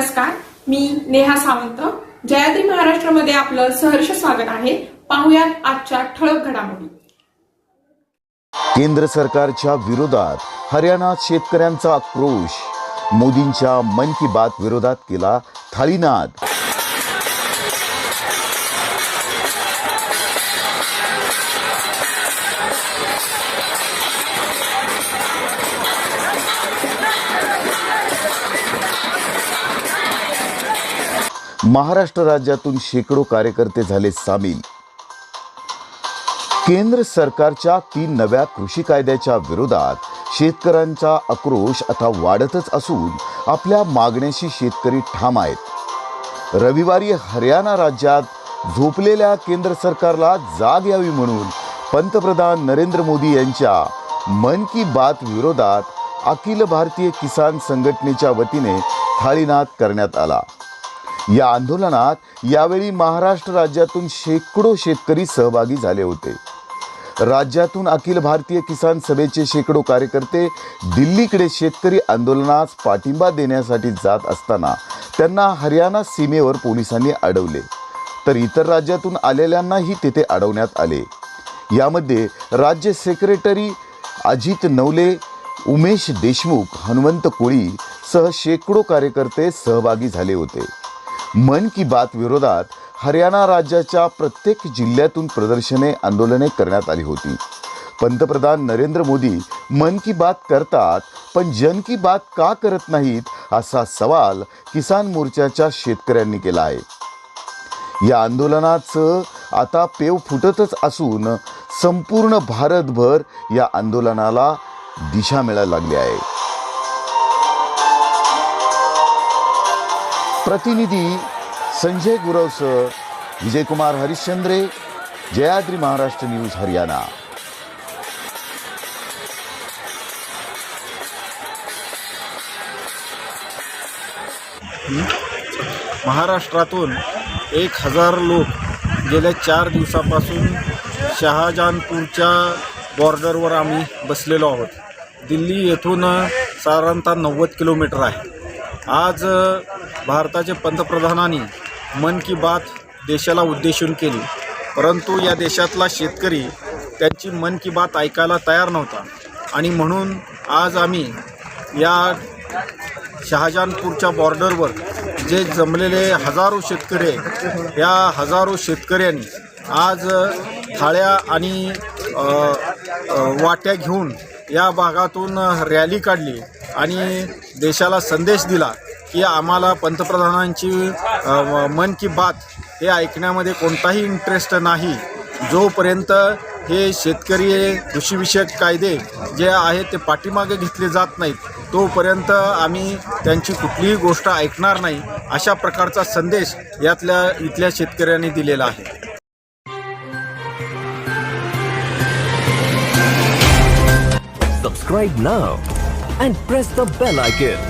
नमस्कार मी नेहा सावंत. जयाद्री महाराष्ट्रामध्ये आपलं सहर्ष स्वागत आहे. पाहुयात आजच्या ठळक घडामोडी. केंद्र सरकारच्या विरोधात हरियाणात शेतकऱ्यांचा आक्रोश. मोदींच्या मन की बात विरोधात केला थाळीनाद. महाराष्ट्र राज्यातून शेकडो कार्यकर्ते झाले सामील. केंद्र सरकारच्या तीन नव्या कृषी कायद्याच्या विरोधात शेतकऱ्यांचा आक्रोश आता वाढतच असून आपल्या मागण्याशी शेतकरी ठाम आहेत. रविवारी हरियाणा राज्यात झोपलेल्या केंद्र सरकारला जाग यावी म्हणून पंतप्रधान नरेंद्र मोदी यांच्या मन की बात विरोधात अखिल भारतीय किसान संघटनेच्या वतीने थाळीनाद करण्यात आला. या आंदोलनात यावेळी महाराष्ट्र राज्यातून शेकडो शेतकरी सहभागी झाले होते. राज्यातून अखिल भारतीय किसान सभेचे शेकडो कार्यकर्ते दिल्लीकडे शेतकरी आंदोलनास पाठिंबा देण्यासाठी जात असताना त्यांना हरियाणा सीमेवर पोलिसांनी अडवले. तर इतर राज्यातून आलेल्यांनाही तेथे अडवण्यात आले. यामध्ये राज्य सेक्रेटरी अजित नवले उमेश देशमुख हनुमंत कोळी सह शेकडो कार्यकर्ते सहभागी झाले होते. मन की बात विरोधात हरियाणा राज्याच्या प्रत्येक जिल्ह्यातून प्रदर्शने आंदोलने करण्यात आली होती. पंतप्रधान नरेंद्र मोदी मन की बात करतात पण जन की बात का करत नाहीत असा सवाल किसान मोर्चाच्या शेतकऱ्यांनी केला आहे. या आंदोलनाचं आता पेव फुटतच असून संपूर्ण भारतभर या आंदोलनाला दिशा मिळायला लागली आहे. प्रतिनिधी संजय गुरवसर विजयकुमार हरिश्चंद्रे जयाद्री महाराष्ट्र न्यूज हरियाणा. महाराष्ट्रातून एक हजार लोक गेल्या चार दिवसापासून शहाजहानपूरच्या बॉर्डरवर आम्ही बसलेलो आहोत. दिल्ली येथून साधारणतः नव्वद किलोमीटर आहे. आज भारताचे पंतप्रधानांनी मन की बात देशाला उद्देशून केली. परंतु या देशातला शेतकरी त्यांची मन की बात ऐकायला तयार नव्हता. आणि म्हणून आज आम्ही या शहाजहानपूरच्या बॉर्डरवर जे जमलेले हजारो शेतकरी या हजारो शेतकऱ्यांनी आज थाळ्या आणि वाट्या घेऊन या भागातून रॅली काढली आणि देशाला संदेश दिला. की आम्हाला पंतप्रधानांची मन की बात हे ऐकण्यामध्ये कोणताही इंटरेस्ट नाही जोपर्यंत हे शेतकरी कृषीविषयक कायदे जे आहेत ते पाठीमागे घेतले जात नाहीत तोपर्यंत आम्ही त्यांची कुठलीही गोष्ट ऐकणार नाही अशा प्रकारचा संदेश यातल्या इथल्या शेतकऱ्यांनी दिलेला आहे Subscribe now and press the bell icon.